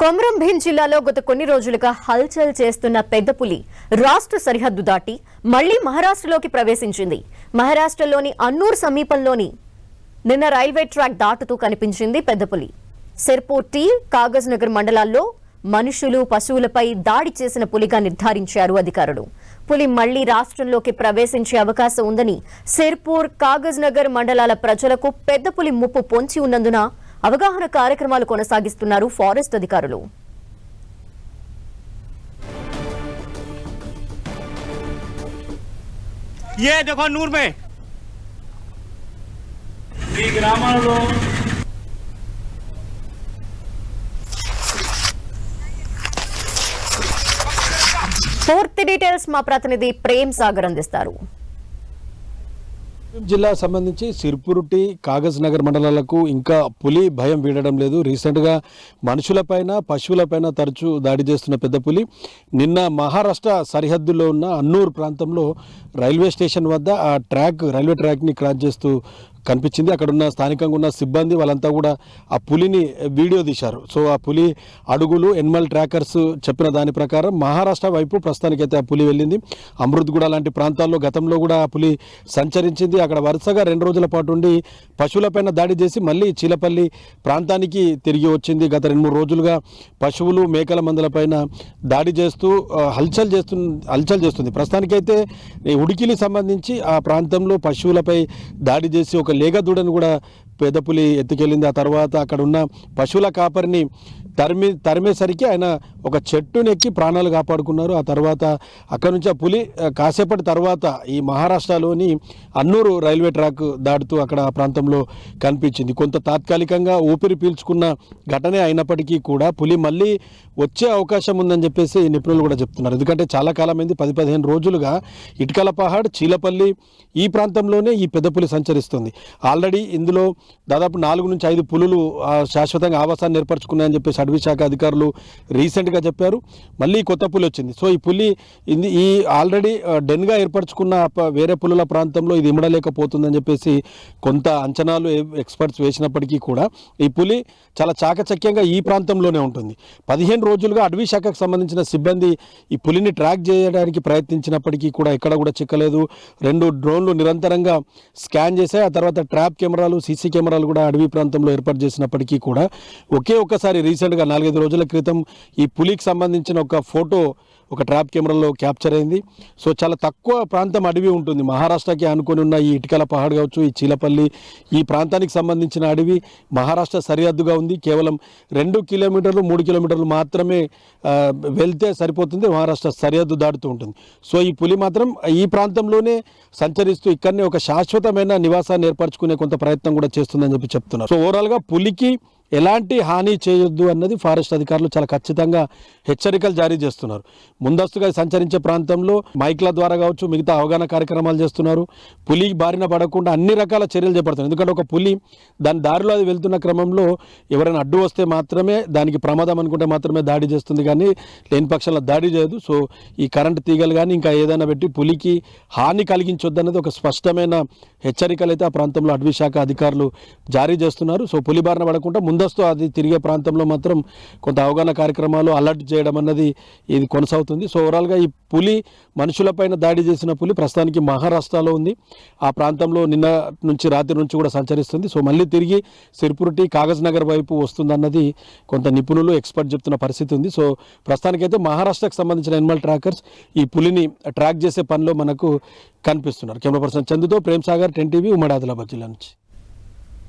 కొమరం భీం జిల్లాలో గత కొన్ని రోజులుగా హల్చల్ చేస్తున్న పెద్ద పులి రాష్ట్ర సరిహద్దు దాటి మళ్ళీ మహారాష్ట్రలోకి ప్రవేశించింది. మహారాష్ట్రలోని అన్నూర్ సమీపంలోని నిన్న రైల్వే ట్రాక్ దాటుతూ కనిపించింది పెద్ద పులి. సిర్పూర్ టీ కాగజ్ నగర్ మండలాల్లో మనుషులు పశువులపై దాడి చేసిన పులిగా నిర్ధారించారు అధికారులు. పులి మళ్ళీ రాష్ట్రంలోకి ప్రవేశించే అవకాశం ఉందని సిర్పూర్ కాగజ్ నగర్ మండలాల ప్రజలకు పెద్ద పులి ముప్పు పొంచి ఉన్నందున అవగాహన కార్యక్రమాలు కొనసాగిస్తున్నారు ఫారెస్ట్ అధికారులు. పూర్తి డీటెయిల్స్ మా ప్రతినిధి ప్రేమ్ సాగర్ అందిస్తారు. జిల్లా సంబంధించి సిర్పురుటి కాగజ్ నగర్ మండలాలకు ఇంకా పులి భయం వీడడం లేదు. రీసెంట్గా మనుషులపైన పశువులపైన తరచూ దాడి చేస్తున్న పెద్ద పులి. నిన్న మహారాష్ట్ర సరిహద్దులో ఉన్న అన్నూరు ప్రాంతంలో రైల్వే స్టేషన్ వద్ద ఆ ట్రాక్ రైల్వే ట్రాక్ని క్రాస్ చేస్తూ కనిపించింది. అక్కడ ఉన్న స్థానికంగా ఉన్న సిబ్బంది వాళ్ళంతా కూడా ఆ పులిని వీడియో తీశారు. సో ఆ పులి అడుగులు ఎనిమల్ ట్రాకర్స్ చెప్పిన దాని ప్రకారం మహారాష్ట్ర వైపు ప్రస్తుతానికైతే ఆ పులి వెళ్ళింది. అమృత్గూడ లాంటి ప్రాంతాల్లో గతంలో కూడా ఆ పులి సంచరించింది. అక్కడ వరుసగా రెండు రోజుల పాటు ఉండి పశువులపైన దాడి చేసి మళ్ళీ చీలపల్లి ప్రాంతానికి తిరిగి వచ్చింది. గత రెండు మూడు రోజులుగా పశువులు మేకల మందలపైన దాడి చేస్తూ హల్చల్ చేస్తు హల్చల్ చేస్తుంది. ప్రస్తుతానికైతే ఉడికిలి సంబంధించి ఆ ప్రాంతంలో పశువులపై దాడి చేసి ఒక ఒక లేగదూడను కూడా పేద పులి ఎత్తుకెళ్ళింది. ఆ తర్వాత అక్కడ ఉన్న పశువుల కాపరిని తరిమి తరిమేసరికి ఆయన ఒక చెట్టుని ఎక్కి ప్రాణాలు కాపాడుకున్నారు. ఆ తర్వాత అక్కడ నుంచి ఆ పులి కాసేపటి తర్వాత ఈ మహారాష్ట్రలోని అన్నూరు రైల్వే ట్రాక్ దాటుతూ అక్కడ ఆ ప్రాంతంలో కనిపించింది. కొంత తాత్కాలికంగా ఊపిరి పీల్చుకున్న ఘటనే అయినప్పటికీ కూడా పులి మళ్ళీ వచ్చే అవకాశం ఉందని చెప్పేసి నిపుణులు కూడా చెప్తున్నారు. ఎందుకంటే చాలా కాలమైంది. పది పదిహేను రోజులుగా ఇటుకల పహాడ్ చీలపల్లి ఈ ప్రాంతంలోనే ఈ పెద్ద పులి సంచరిస్తుంది. ఆల్రెడీ ఇందులో దాదాపు నాలుగు నుంచి ఐదు పులులు శాశ్వతంగా ఆవాసాన్ని ఏర్పరచుకున్నాయని చెప్పేసి అటవీ శాఖ అధికారులు రీసెంట్గా చెప్పారు. మళ్ళీ కొత్త పులి వచ్చింది. సో ఈ పులి ఇది ఈ ఆల్రెడీ డెన్గా ఏర్పరచుకున్న వేరే పులుల ప్రాంతంలో ఇది ఇమడలేకపోతుందని చెప్పేసి కొంత అంచనాలు ఎక్స్పర్ట్స్ వేసినప్పటికీ కూడా ఈ పులి చాలా చాకచక్యంగా ఈ ప్రాంతంలోనే ఉంటుంది. పదిహేను రోజులుగా అటవీ శాఖకు సంబంధించిన సిబ్బంది ఈ పులిని ట్రాక్ చేయడానికి ప్రయత్నించినప్పటికీ కూడా ఎక్కడ కూడా చిక్కలేదు. రెండు డ్రోన్లు నిరంతరంగా స్కాన్ చేశాయి. ఆ తర్వాత ట్రాప్ కెమెరాలు సీసీ కెమెరాలు కూడా అడవి ప్రాంతంలో ఏర్పాటు చేసినప్పటికీ కూడా ఒకే ఒక్కసారి రీసెంట్గా నాలుగైదు రోజుల క్రితం ఈ పులికి సంబంధించిన ఒక ఫోటో ఒక ట్రాప్ కెమెరాలో క్యాప్చర్ అయింది. సో చాలా తక్కువ ప్రాంతం అడవి ఉంటుంది. మహారాష్ట్రకి అనుకుని ఉన్న ఈ ఇటుకల పహాడ్ కావచ్చు ఈ చీలపల్లి ఈ ప్రాంతానికి సంబంధించిన అడవి మహారాష్ట్ర సరిహద్దుగా ఉంది. కేవలం రెండు కిలోమీటర్లు మూడు కిలోమీటర్లు మాత్రమే వెళ్తే సరిపోతుంది. మహారాష్ట్ర సరిహద్దు దాటుతూ ఉంటుంది. సో ఈ పులి మాత్రం ఈ ప్రాంతంలోనే సంచరిస్తూ ఇక్కడనే ఒక శాశ్వతమైన నివాసాన్ని ఏర్పరచుకునే కొంత ప్రయత్నం కూడా చేస్తుందని చెప్పి చెప్తున్నారు. సో ఓవరాల్గా పులికి ఎలాంటి హాని చేయొద్దు అన్నది ఫారెస్ట్ అధికారులు చాలా ఖచ్చితంగా హెచ్చరికలు జారీ చేస్తున్నారు. ముందస్తుగా సంచరించే ప్రాంతంలో మైక్ల ద్వారా కావచ్చు మిగతా అవగాహన కార్యక్రమాలు చేస్తున్నారు. పులి బారిన పడకుండా అన్ని రకాల చర్యలు చేపడుతున్నారు. ఎందుకంటే ఒక పులి దాని దారిలో అది వెళ్తున్న క్రమంలో ఎవరైనా అడ్డు వస్తే మాత్రమే దానికి ప్రమాదం అనుకుంటే మాత్రమే దాడి చేస్తుంది కానీ లేని పక్షంలో దాడి చేయదు. సో ఈ కరెంటు తీగలు కానీ ఇంకా ఏదైనా పెట్టి పులికి హాని కలిగించొద్దు అనేది ఒక స్పష్టమైన హెచ్చరికలు అయితే ఆ ప్రాంతంలో అటవీ శాఖ అధికారులు జారీ చేస్తున్నారు. సో పులి బారిన పడకుండా ముందు ముందస్తు అది తిరిగే ప్రాంతంలో మాత్రం కొంత అవగాహన కార్యక్రమాలు అలర్ట్ చేయడం అన్నది ఇది కొనసాగుతుంది. సో ఓవరాల్గా ఈ పులి మనుషులపైన దాడి చేసిన పులి ప్రస్తుతానికి మహారాష్ట్రలో ఉంది. ఆ ప్రాంతంలో నిన్న నుంచి రాత్రి నుంచి కూడా సంచరిస్తుంది. సో మళ్ళీ తిరిగి సిర్పురిటి కాగజ్ నగర్ వైపు వస్తుందన్నది కొంత నిపుణులు ఎక్స్పర్ట్ చెప్తున్న పరిస్థితి ఉంది. సో ప్రస్తుతానికైతే మహారాష్ట్రకు సంబంధించిన ఎనిమల్ ట్రాకర్స్ ఈ పులిని ట్రాక్ చేసే పనిలో మనకు కనిపిస్తున్నారు. కెమెరా పర్సన్ చందుతో ప్రేమ్ సాగర్ టెన్ టీవీ ఉమ్మడి ఆదిలాబాద్ జిల్లా నుంచి.